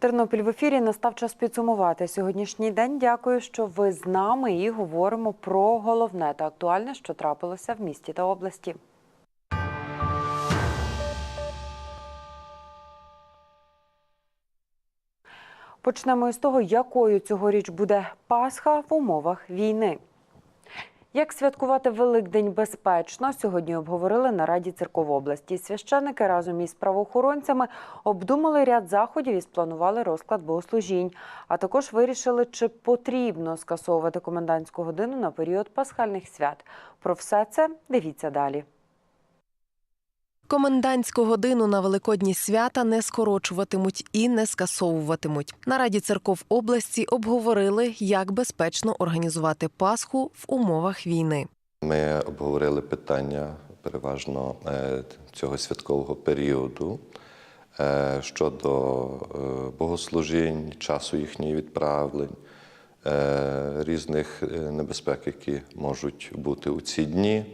Тернопіль в ефірі настав час підсумувати сьогоднішній день. Дякую, що ви з нами і говоримо про головне та актуальне, що трапилося в місті та області. Почнемо із того, якою цьогоріч буде Пасха в умовах війни. Як святкувати Великдень безпечно, сьогодні обговорили на Раді церков області. Священики разом із правоохоронцями обдумали ряд заходів і спланували розклад богослужінь. А також вирішили, чи потрібно скасовувати комендантську годину на період пасхальних свят. Про все це дивіться далі. Комендантську годину на великодні свята не скорочуватимуть і не скасовуватимуть. На раді церков області обговорили, як безпечно організувати Пасху в умовах війни. Ми обговорили питання переважно е, цього святкового періоду е, щодо е, богослужінь, часу їхніх відправлень, різних небезпек, які можуть бути у ці дні.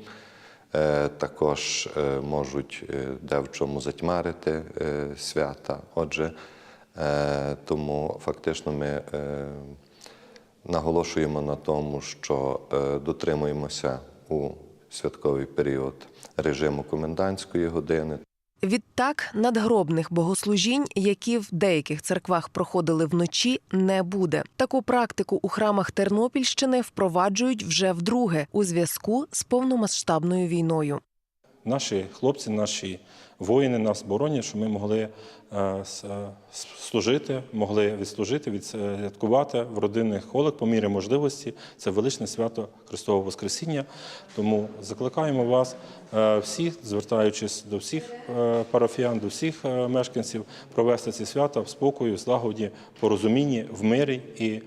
Е, Також е, можуть е, де в чому затьмарити свята. Отже, тому фактично ми наголошуємо на тому, що дотримуємося у святковий період режиму комендантської години. Відтак, надгробних богослужінь, які в деяких церквах проходили вночі, не буде. Таку практику у храмах Тернопільщини впроваджують вже вдруге у зв'язку з повномасштабною війною. Наші хлопці, наші воїни нас боронять, щоб ми могли е, е, служити, могли відслужити, відсвяткувати в родинних колах по мірі можливості. Це величне свято Христового Воскресіння. Тому закликаємо вас е, всіх, звертаючись до всіх е, парафіян, до всіх е, мешканців, провести ці свята в спокою, злагоді, порозумінні, в мирі і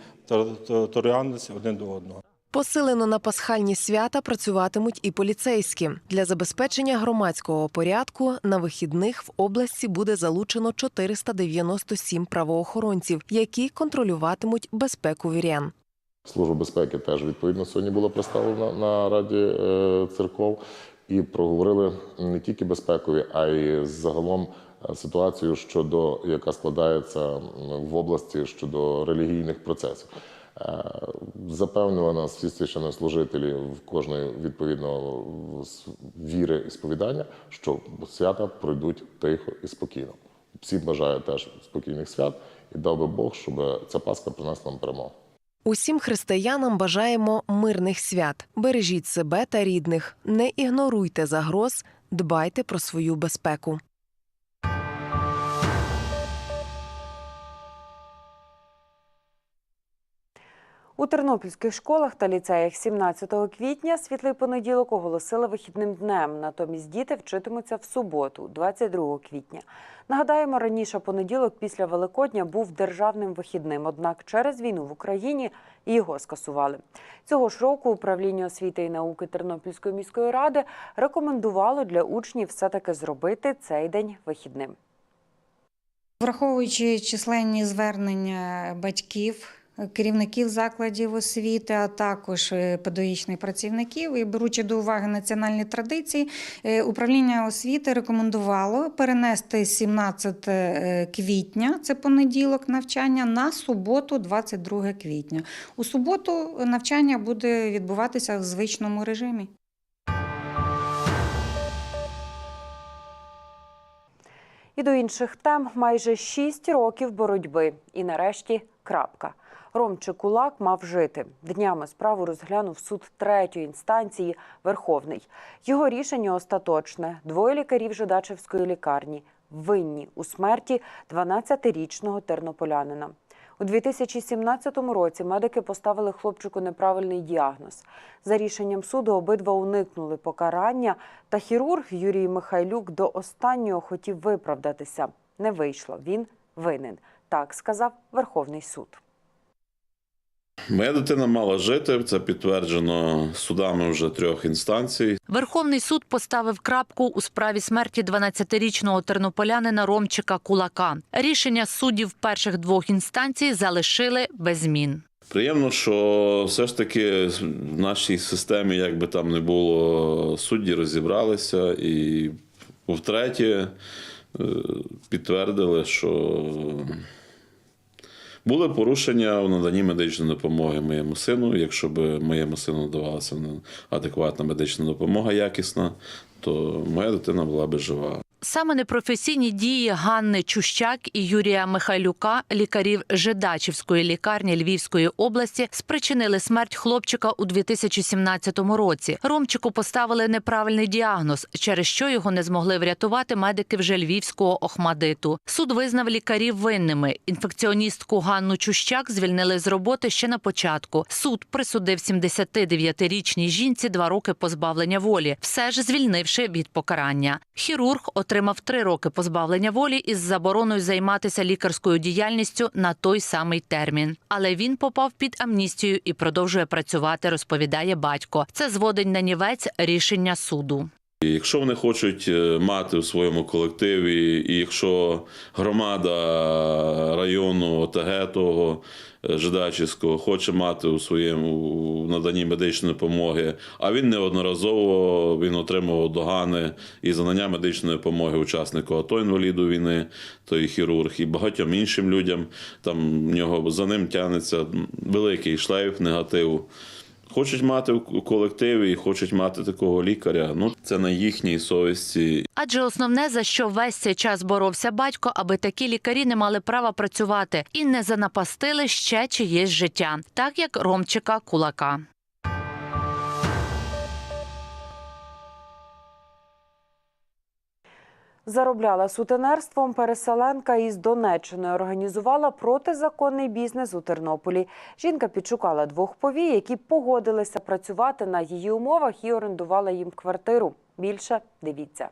толерантності один до одного. Посилено на пасхальні свята працюватимуть і поліцейські. Для забезпечення громадського порядку на вихідних в області буде залучено 497 правоохоронців, які контролюватимуть безпеку вірян. Служба безпеки теж відповідно сьогодні була представлена на Раді е, церков і проговорили не тільки безпекові, а й загалом е, ситуацію щодо яка складається в області щодо релігійних процесів. Запевнила нас всі священнослужителі в кожної відповідно віри і сповідання, що свята пройдуть тихо і спокійно. Всім бажаю теж спокійних свят і дав би Бог, щоб ця Пасха принесла нам перемогу. Усім християнам бажаємо мирних свят. Бережіть себе та рідних, не ігноруйте загроз, дбайте про свою безпеку. У тернопільських школах та ліцеях 17 квітня світлий понеділок оголосили вихідним днем. Натомість діти вчитимуться в суботу, 22 квітня. Нагадаємо, раніше понеділок після Великодня був державним вихідним. Однак через війну в Україні його скасували. Цього ж року управління освіти і науки Тернопільської міської ради рекомендувало для учнів все-таки зробити цей день вихідним. Враховуючи численні звернення батьків, керівників закладів освіти, а також е, педагогічних працівників, і беручи до уваги національні традиції, е, управління освіти рекомендувало перенести 17 е, квітня, це понеділок, навчання на суботу, 22 квітня. У суботу навчання буде відбуватися в звичному режимі. І до інших тем майже шість років боротьби. І нарешті крапка. Ромчик Кулак мав жити. Днями справу розглянув суд третьої інстанції Верховний. Його рішення остаточне. Двоє лікарів Жидачевської лікарні винні у смерті 12-річного тернополянина. У 2017 році медики поставили хлопчику неправильний діагноз. За рішенням суду обидва уникнули покарання, та хірург Юрій Михайлюк до останнього хотів виправдатися. Не вийшло. Він винен. Так сказав Верховний суд. Моя дитина мала жити. Це підтверджено судами вже трьох інстанцій. Верховний суд поставив крапку у справі смерті 12-річного тернополянина Ромчика Кулака. Рішення суддів перших двох інстанцій залишили без змін. Приємно, що все ж таки в нашій системі, як би там не було, судді розібралися і втретє е, підтвердили, що Були порушення у наданні медичної допомоги моєму сину. Якщо б моєму сину надавалася адекватна медична допомога якісна, то моя дитина була би жива. Саме непрофесійні дії Ганни Чущак і Юрія Михайлюка, лікарів Жидачівської лікарні Львівської області, спричинили смерть хлопчика у 2017 році. Ромчику поставили неправильний діагноз, через що його не змогли врятувати медики вже Львівського охмадиту. Суд визнав лікарів винними. Інфекціоністку Ганну Чущак звільнили з роботи ще на початку. Суд присудив 79-річній жінці два роки позбавлення волі, все ж звільнивши від покарання. Хірург отримав три роки позбавлення волі із забороною займатися лікарською діяльністю на той самий термін. Але він попав під амністію і продовжує працювати, розповідає батько. Це зводить на нівець рішення суду. І якщо вони хочуть е, мати у своєму колективі, і якщо громада району ОТГ того е, Жидачівського хоче мати у своєму наданні медичної допомоги, а він неодноразово він отримував догани і за медичної допомоги учаснику АТО інваліду війни, той хірург, і багатьом іншим людям. Там в нього за ним тягнеться великий шлейф негативу. Хочуть мати у колективі і хочуть мати такого лікаря. Ну це на їхній совісті. Адже основне за що весь цей час боровся батько, аби такі лікарі не мали права працювати і не занапастили ще чиєсь життя, так як Ромчика Кулака. Заробляла сутенерством переселенка із Донеччини. Організувала протизаконний бізнес у Тернополі. Жінка підшукала двох повій, які погодилися працювати на її умовах і орендувала їм квартиру. Більше дивіться.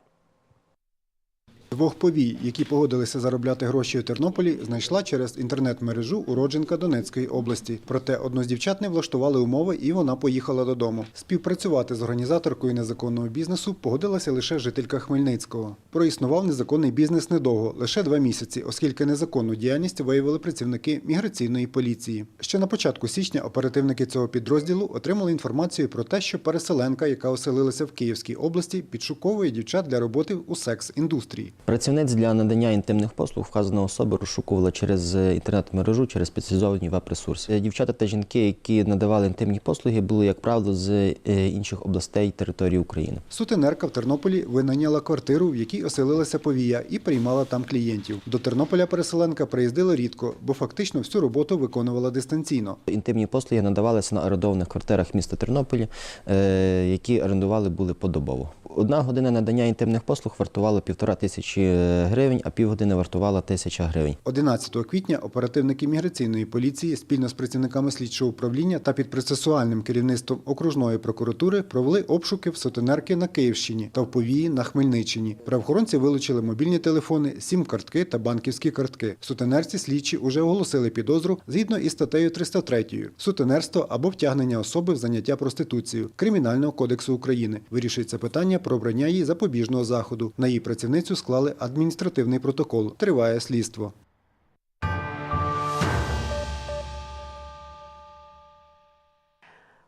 Двох повій, які погодилися заробляти гроші у Тернополі, знайшла через інтернет-мережу уродженка Донецької області. Проте одну з дівчат не влаштували умови, і вона поїхала додому. Співпрацювати з організаторкою незаконного бізнесу погодилася лише жителька Хмельницького. Проіснував незаконний бізнес недовго, лише два місяці, оскільки незаконну діяльність виявили працівники міграційної поліції. Ще на початку січня оперативники цього підрозділу отримали інформацію про те, що переселенка, яка оселилася в Київській області, підшуковує дівчат для роботи у секс-індустрії. Працівниць для надання інтимних послуг вказана особа розшукувала через е, інтернет-мережу, через спеціалізовані веб-ресурси. Дівчата та жінки, які надавали інтимні послуги, були, як правило, з е, інших областей території України. Сутенерка в Тернополі винайняла квартиру, в якій оселилася повія, і приймала там клієнтів. До Тернополя переселенка приїздила рідко, бо фактично всю роботу виконувала дистанційно. Інтимні послуги надавалися на орендованих квартирах міста Тернополі, е, які орендували були подобово. Одна година надання інтимних послуг вартувала півтора тисячі е, гривень, а півгодини вартувала тисяча гривень. 11 квітня оперативники міграційної поліції спільно з працівниками слідчого управління та під процесуальним керівництвом окружної прокуратури провели обшуки в сутенерки на Київщині та в повії на Хмельниччині. Правоохоронці вилучили мобільні телефони, сім-картки та банківські картки. В сутенерці слідчі уже оголосили підозру згідно із статтею 303 сутенерство або втягнення особи в заняття проституцією Кримінального кодексу України. Вирішується питання про обрання їй запобіжного заходу. На її працівницю склали адміністративний протокол. Триває слідство.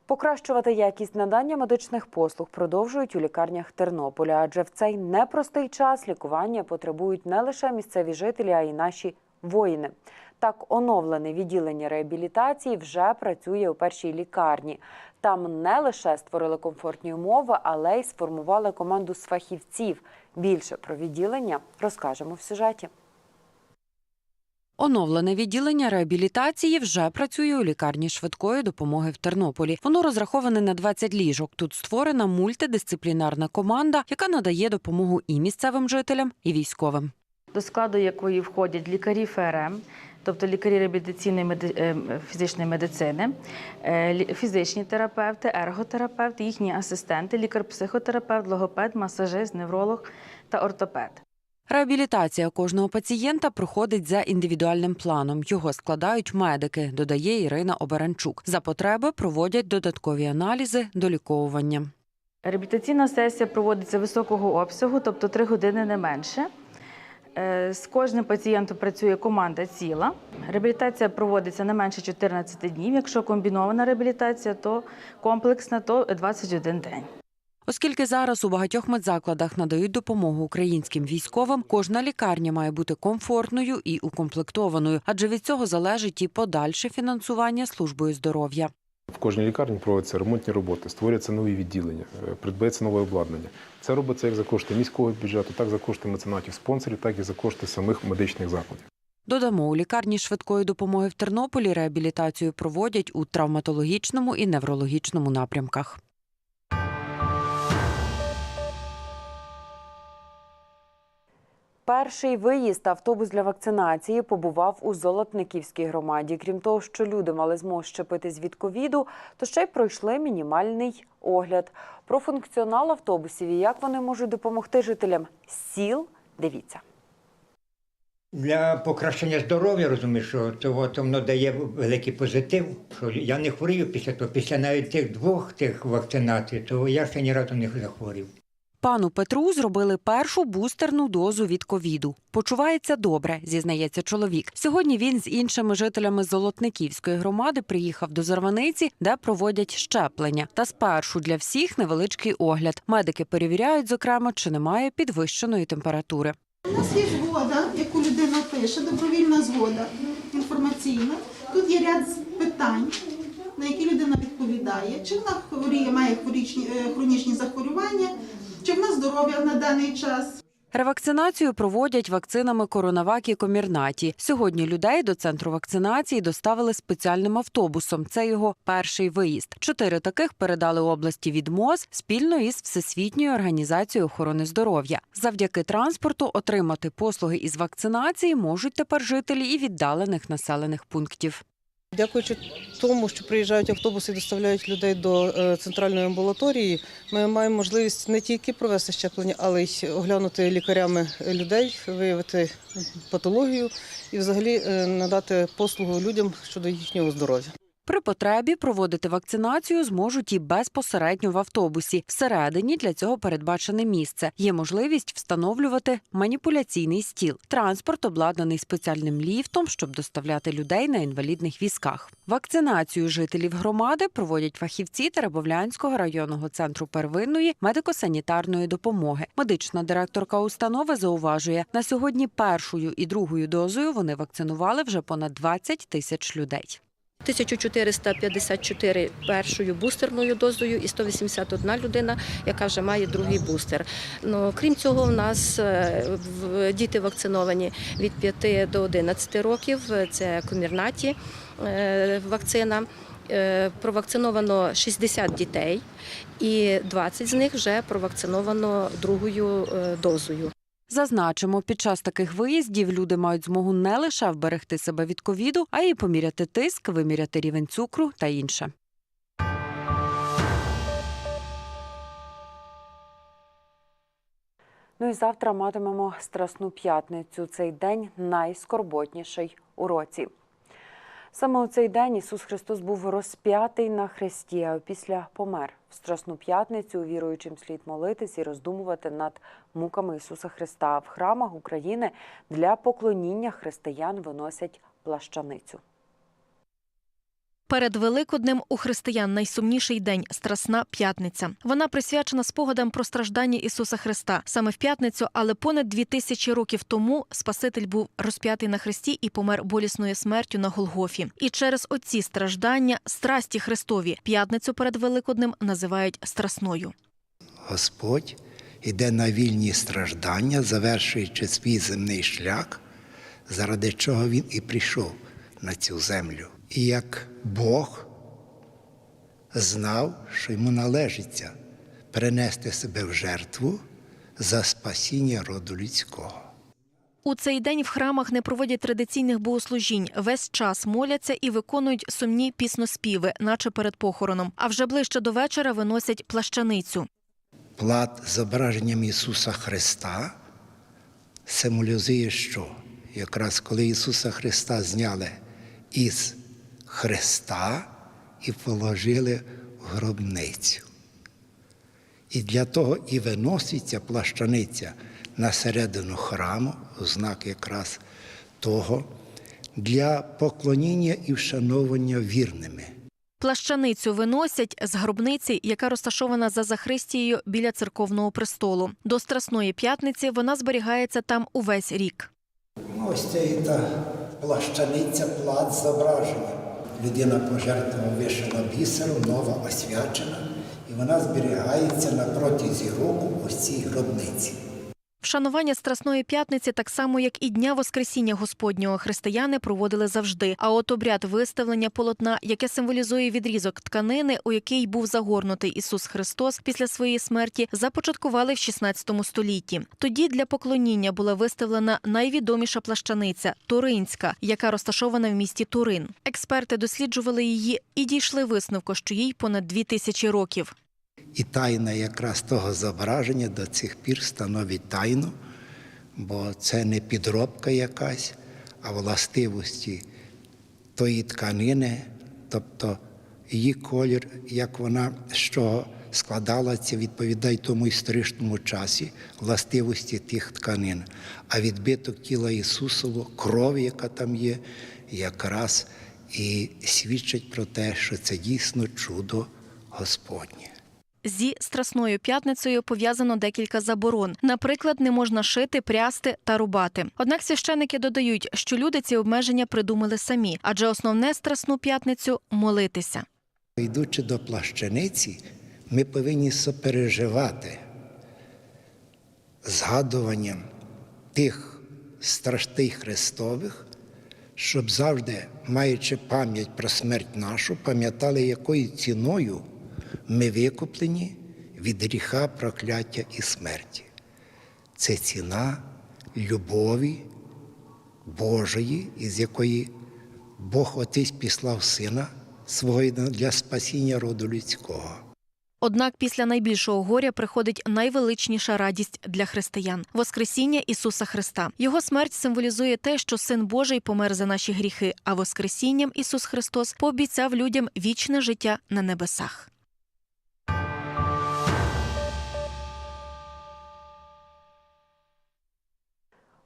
Покращувати якість надання медичних послуг продовжують у лікарнях Тернополя, адже в цей непростий час лікування потребують не лише місцеві жителі, а й наші воїни. Так, оновлене відділення реабілітації вже працює у першій лікарні. Там не лише створили комфортні умови, але й сформували команду з фахівців. Більше про відділення розкажемо в сюжеті. Оновлене відділення реабілітації вже працює у лікарні швидкої допомоги в Тернополі. Воно розраховане на 20 ліжок. Тут створена мультидисциплінарна команда, яка надає допомогу і місцевим жителям, і військовим. до складу якої входять лікарі ФРМ, тобто лікарі реабілітаційної меди- е, фізичної медицини, е, фізичні терапевти, ерготерапевти, їхні асистенти, лікар-психотерапевт, логопед, масажист, невролог та ортопед. Реабілітація кожного пацієнта проходить за індивідуальним планом. Його складають медики, додає Ірина Оберанчук. За потреби проводять додаткові аналізи доліковування. Реабілітаційна сесія проводиться високого обсягу, тобто 3 години не менше. Е, З кожним пацієнтом працює команда ціла. Реабілітація проводиться не менше 14 днів. Якщо комбінована реабілітація, то комплексна, то 21 день. Оскільки зараз у багатьох медзакладах надають допомогу українським військовим, кожна лікарня має бути комфортною і укомплектованою, адже від цього залежить і подальше фінансування службою здоров'я. Кожній лікарні проводяться ремонтні роботи, створюються нові відділення, е, придбається нове обладнання. Це робиться як за кошти міського бюджету, так за кошти меценатів спонсорів, так і за кошти самих медичних закладів. Додамо, у лікарні швидкої допомоги в Тернополі реабілітацію проводять у травматологічному і неврологічному напрямках. Перший виїзд автобус для вакцинації побував у Золотниківській громаді. Крім того, що люди мали змогу щепитись від ковіду, то ще й пройшли мінімальний огляд. Про функціонал автобусів і як вони можуть допомогти жителям сіл. Дивіться. Для покращення здоров'я, розумієш, що того то воно дає великий позитив. Що я не хворію після того, після навіть тих двох тих вакцинацій, то я ще ні разу не захворів. Пану Петру зробили першу бустерну дозу від ковіду. Почувається добре, зізнається чоловік. Сьогодні він з іншими жителями Золотниківської громади приїхав до Зарваниці, де проводять щеплення. Та спершу для всіх невеличкий огляд. Медики перевіряють, зокрема, чи немає підвищеної температури. У нас є згода, яку людина пише, добровільна згода інформаційна. Тут є ряд питань, на які людина відповідає, чи вона хворіє, має е, хронічні захворювання, чи вона здоров'я на даний час. Ревакцинацію проводять вакцинами Коронавак і Комірнаті. Сьогодні людей до центру вакцинації доставили спеціальним автобусом. Це його перший виїзд. Чотири таких передали області від МОЗ спільно із Всесвітньою організацією охорони здоров'я. Завдяки транспорту отримати послуги із вакцинації можуть тепер жителі і віддалених населених пунктів. Дякуючи тому, що приїжджають автобуси і доставляють людей до е, центральної амбулаторії, ми маємо можливість не тільки провести щеплення, але й оглянути лікарями людей, виявити патологію і взагалі е, надати послугу людям щодо їхнього здоров'я. При потребі проводити вакцинацію зможуть і безпосередньо в автобусі. Всередині для цього передбачене місце. Є можливість встановлювати маніпуляційний стіл. Транспорт обладнаний спеціальним ліфтом, щоб доставляти людей на інвалідних візках. Вакцинацію жителів громади проводять фахівці Теребовлянського районного центру первинної медико-санітарної допомоги. Медична директорка установи зауважує, на сьогодні першою і другою дозою вони вакцинували вже понад 20 тисяч людей. 1454 першою бустерною дозою і 181 людина, яка вже має другий бустер. Ну, крім цього, у нас е, діти вакциновані від 5 до 11 років. Це комірнаті е, вакцина. Е, Провакциновано 60 дітей, і 20 з них вже провакциновано другою дозою. Зазначимо, під час таких виїздів люди мають змогу не лише вберегти себе від ковіду, а й поміряти тиск, виміряти рівень цукру та інше. Ну і завтра матимемо Страсну п'ятницю. Цей день найскорботніший у році. Саме у цей день Ісус Христос був розп'ятий на хресті, а після помер. В Страсну п'ятницю віруючим слід молитись і роздумувати над муками Ісуса Христа. В храмах України для поклоніння християн виносять плащаницю. Перед Великоднем у християн найсумніший день Страсна п'ятниця. Вона присвячена спогадам про страждання Ісуса Христа. Саме в п'ятницю, але понад дві тисячі років тому Спаситель був розп'ятий на хресті і помер болісною смертю на Голгофі. І через оці страждання, страсті Христові, п'ятницю перед Великоднем називають страсною. Господь іде на вільні страждання, завершуючи свій земний шлях, заради чого він і прийшов на цю землю. І як Бог знав, що йому належиться принести себе в жертву за спасіння роду людського. У цей день в храмах не проводять традиційних богослужінь. Весь час моляться і виконують сумні пісноспіви, наче перед похороном. А вже ближче до вечора виносять плащаницю. Плат з зображенням Ісуса Христа символізує, що якраз коли Ісуса Христа зняли із Христа і положили в гробницю. І для того і виноситься плащаниця на середину храму, знак якраз того, для поклоніння і вшановування вірними. Плащаницю виносять з гробниці, яка розташована за Захристією біля церковного престолу. До Страсної п'ятниці вона зберігається там увесь рік. Ну, Ось це і та плащаниця, плат зображення. Людина пожертвувала вишила бісером, нова освячена, і вона зберігається на протязі року ось цій гробниці. Вшанування Страсної п'ятниці, так само як і Дня Воскресіння Господнього, християни проводили завжди. А от обряд виставлення полотна, яке символізує відрізок тканини, у який був загорнутий Ісус Христос після своєї смерті, започаткували в 16 столітті. Тоді для поклоніння була виставлена найвідоміша плащаниця Туринська, яка розташована в місті Турин. Експерти досліджували її і дійшли висновку, що їй понад дві тисячі років. І тайна якраз того зображення до цих пір становить тайну, бо це не підробка якась, а властивості тої тканини, тобто її колір, як вона чого складалася, відповідає тому історичному часі, властивості тих тканин. А відбиток тіла Ісусово, кров, яка там є, якраз і свідчить про те, що це дійсно чудо Господнє. Зі Страсною п'ятницею пов'язано декілька заборон. Наприклад, не можна шити, прясти та рубати. Однак священики додають, що люди ці обмеження придумали самі, адже основне Страсну п'ятницю молитися. Йдучи до плащаниці, ми повинні сопереживати згадуванням тих страстей Христових, щоб завжди, маючи пам'ять про смерть нашу, пам'ятали, якою ціною ми викуплені від гріха, прокляття і смерті. Це ціна любові Божої, із якої Бог Отець післав Сина свого для спасіння роду людського. Однак після найбільшого горя приходить найвеличніша радість для християн Воскресіння Ісуса Христа. Його смерть символізує те, що Син Божий помер за наші гріхи, а Воскресінням Ісус Христос пообіцяв людям вічне життя на небесах.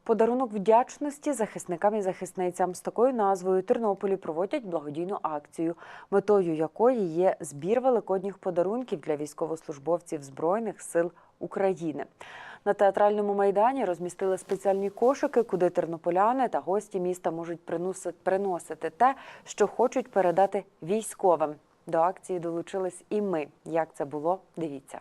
Подарунок вдячності захисникам і захисницям з такою назвою Тернополі проводять благодійну акцію, метою якої є збір великодніх подарунків для військовослужбовців Збройних сил України. На театральному майдані розмістили спеціальні кошики, куди тернополяни та гості міста можуть приносити, те, що хочуть передати військовим. До акції долучились і ми. Як це було? Дивіться.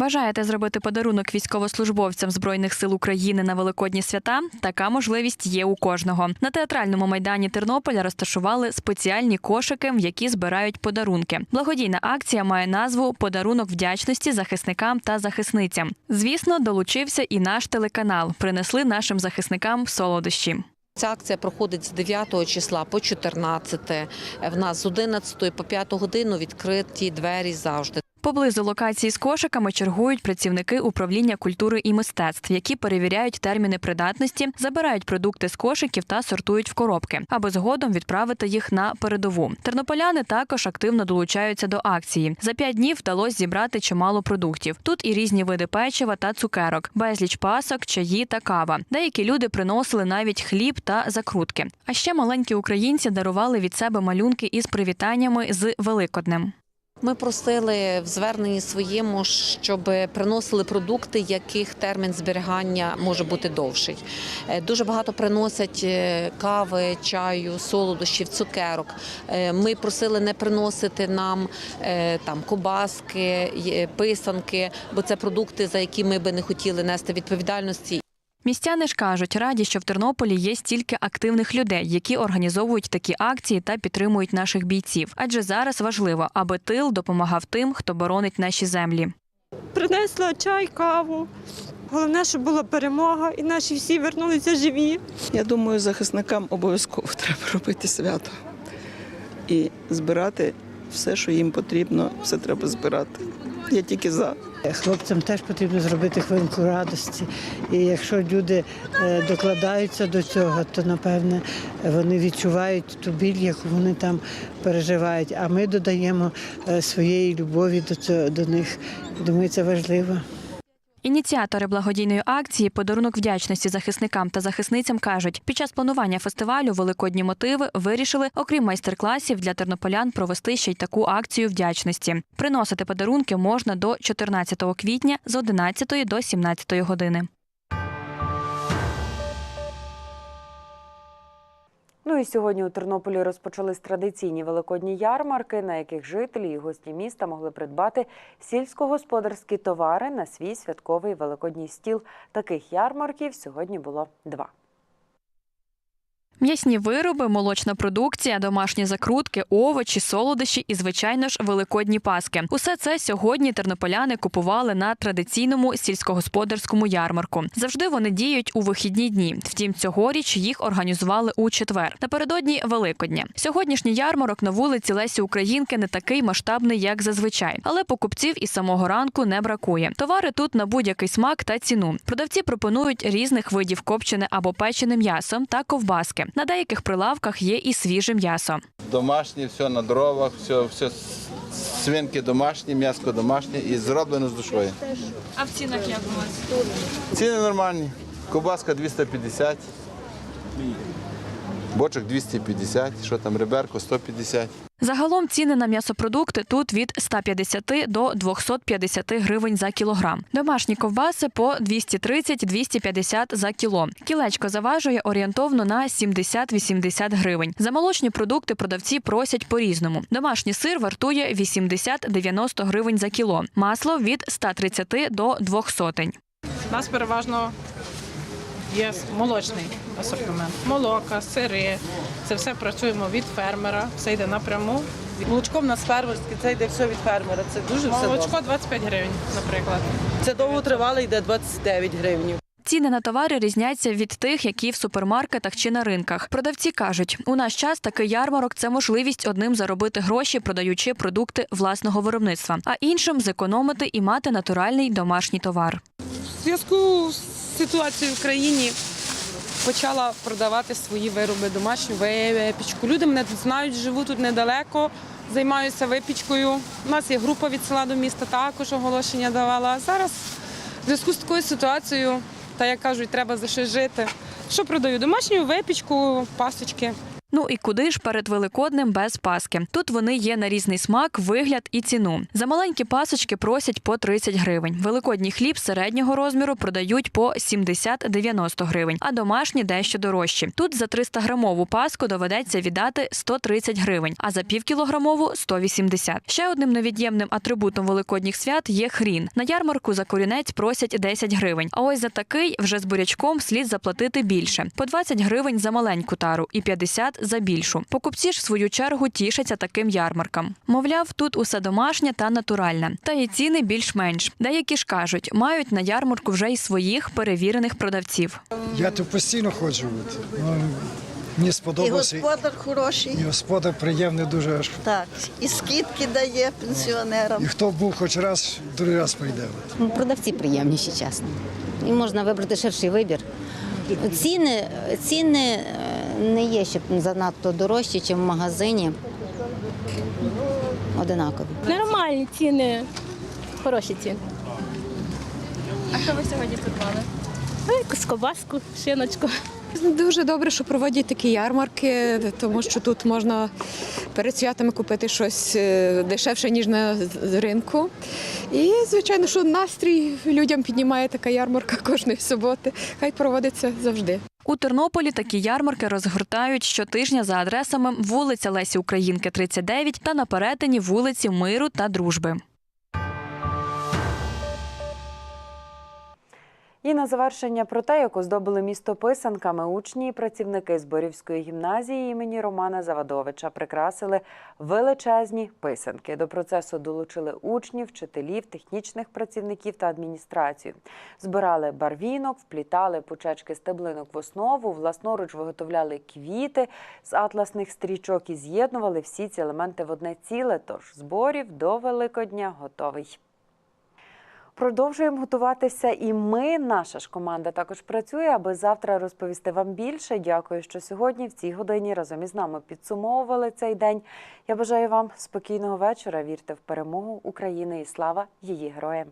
Бажаєте зробити подарунок військовослужбовцям Збройних сил України на Великодні свята? Така можливість є у кожного. На театральному майдані Тернополя розташували спеціальні кошики, в які збирають подарунки. Благодійна акція має назву Подарунок вдячності захисникам та захисницям. Звісно, долучився і наш телеканал. Принесли нашим захисникам солодощі. Ця акція проходить з 9 числа по 14. В нас з 11 по 5 годину відкриті двері завжди. Поблизу локації з кошиками чергують працівники управління культури і мистецтв, які перевіряють терміни придатності, забирають продукти з кошиків та сортують в коробки, аби згодом відправити їх на передову. Тернополяни також активно долучаються до акції. За п'ять днів вдалося зібрати чимало продуктів. Тут і різні види печива та цукерок, безліч пасок, чаї та кава. Деякі люди приносили навіть хліб та закрутки. А ще маленькі українці дарували від себе малюнки із привітаннями з Великоднем. Ми просили в зверненні своєму, щоб приносили продукти, яких термін зберігання може бути довший. Е, Дуже багато приносять е, кави, чаю, солодощів, цукерок. Е, Ми просили не приносити нам там кобаски, писанки, бо це продукти, за які ми би не хотіли нести відповідальності. Містяни ж кажуть, раді, що в Тернополі є стільки активних людей, які організовують такі акції та підтримують наших бійців. Адже зараз важливо, аби тил допомагав тим, хто боронить наші землі. Принесла чай, каву. Головне, щоб була перемога, і наші всі вернулися живі. Я думаю, захисникам обов'язково треба робити свято і збирати все, що їм потрібно, все треба збирати. Я тільки за. Хлопцям теж потрібно зробити хвилинку радості. І якщо люди е, докладаються до цього, то напевне вони відчувають ту біль, яку вони там переживають. А ми додаємо е, своєї любові до цього до них. Думаю, це важливо. Ініціатори благодійної акції Подарунок вдячності захисникам та захисницям кажуть, під час планування фестивалю Великодні мотиви вирішили, окрім майстер-класів, для тернополян провести ще й таку акцію вдячності. Приносити подарунки можна до 14 квітня з 11 до 17 години. Ну і сьогодні у Тернополі розпочались традиційні великодні ярмарки, на яких жителі і гості міста могли придбати сільськогосподарські товари на свій святковий великодній стіл. Таких ярмарків сьогодні було два. М'ясні вироби, молочна продукція, домашні закрутки, овочі, солодощі і, звичайно ж, великодні паски. Усе це сьогодні тернополяни купували на традиційному сільськогосподарському ярмарку. Завжди вони діють у вихідні дні. Втім, цьогоріч їх організували у четвер. Напередодні Великодня. Сьогоднішній ярмарок на вулиці Лесі Українки не такий масштабний, як зазвичай, але покупців із самого ранку не бракує. Товари тут на будь-який смак та ціну. Продавці пропонують різних видів копчене або печене м'ясо та ковбаски. На деяких прилавках є і свіже м'ясо. Домашнє, все на дровах, все, все свинки домашні, м'ясо домашнє і зроблено з душою. А в цінах як у вас? Ціни нормальні. Кубаска 250, бочок 250, що там, реберко 150. Загалом ціни на м'ясопродукти тут від 150 до 250 гривень за кілограм. Домашні ковбаси по 230-250 за кіло. Кілечко заважує орієнтовно на 70-80 гривень. За молочні продукти продавці просять по-різному. Домашній сир вартує 80-90 гривень за кіло. Масло від 130 до 200. У нас переважно є молочний асортимент. Молока, сири. Це все працюємо від фермера, все йде напряму. Молочко в нас фермерське, це йде все від фермера. Це дуже все Молочко добре. 25 гривень, наприклад. Це довго тривало, йде 29 гривень. Ціни на товари різняться від тих, які в супермаркетах чи на ринках. Продавці кажуть, у наш час такий ярмарок це можливість одним заробити гроші, продаючи продукти власного виробництва, а іншим зекономити і мати натуральний домашній товар. В зв'язку з ситуацією в країні почала продавати свої вироби, домашню випічку. Люди мене тут знають, живу тут недалеко, займаюся випічкою. У нас є група від села до міста, також оголошення давала. А зараз в зв'язку з такою ситуацією, та як кажуть, треба за що жити. Що продаю? Домашню випічку, пасочки. Ну і куди ж перед великодним без паски? Тут вони є на різний смак, вигляд і ціну. За маленькі пасочки просять по 30 гривень. Великодній хліб середнього розміру продають по 70-90 гривень, а домашні дещо дорожчі. Тут за 300 грамову паску доведеться віддати 130 гривень, а за півкілограмову 180. Ще одним невід'ємним атрибутом великодніх свят є хрін. На ярмарку за корінець просять 10 гривень. А ось за такий вже з бурячком слід заплатити більше по 20 гривень за маленьку тару і 50 за більшу. Покупці ж в свою чергу тішаться таким ярмаркам. Мовляв, тут усе домашнє та натуральне. Та і ціни більш-менш. Деякі ж кажуть, мають на ярмарку вже й своїх перевірених продавців. Я тут постійно ходжу. Ну, мені І господар хороший. І господар приємний дуже аж. Так, і скидки дає пенсіонерам. І хто був хоч раз, другий раз прийде. Ну, Продавці приємніші, чесно. І можна вибрати ширший вибір. Ціни, ціни е, не є щоб занадто дорожчі, ніж в магазині. Одинакові. Нормальні ціни, хороші ціни. А що ви сьогодні придбали? Ну, Якусь ковбаску, шиночку. Дуже добре, що проводять такі ярмарки, тому що тут можна перед святами купити щось е, дешевше, ніж на ринку. І, звичайно, що настрій людям піднімає така ярмарка кожної суботи. Хай проводиться завжди. У Тернополі такі ярмарки розгортають щотижня за адресами вулиця Лесі Українки, 39 та на перетині вулиці Миру та Дружби. І на завершення про те, як оздобили місто писанками, учні і працівники Зборівської гімназії імені Романа Завадовича прикрасили величезні писанки. До процесу долучили учнів, вчителів, технічних працівників та адміністрацію. Збирали барвінок, вплітали пучечки стеблинок в основу, власноруч виготовляли квіти з атласних стрічок і з'єднували всі ці елементи в одне ціле. Тож зборів до Великодня готовий. Продовжуємо готуватися, і ми, наша ж команда, також працює, аби завтра розповісти вам більше. Дякую, що сьогодні в цій годині разом із нами підсумовували цей день. Я бажаю вам спокійного вечора. Вірте в перемогу України і слава її героям.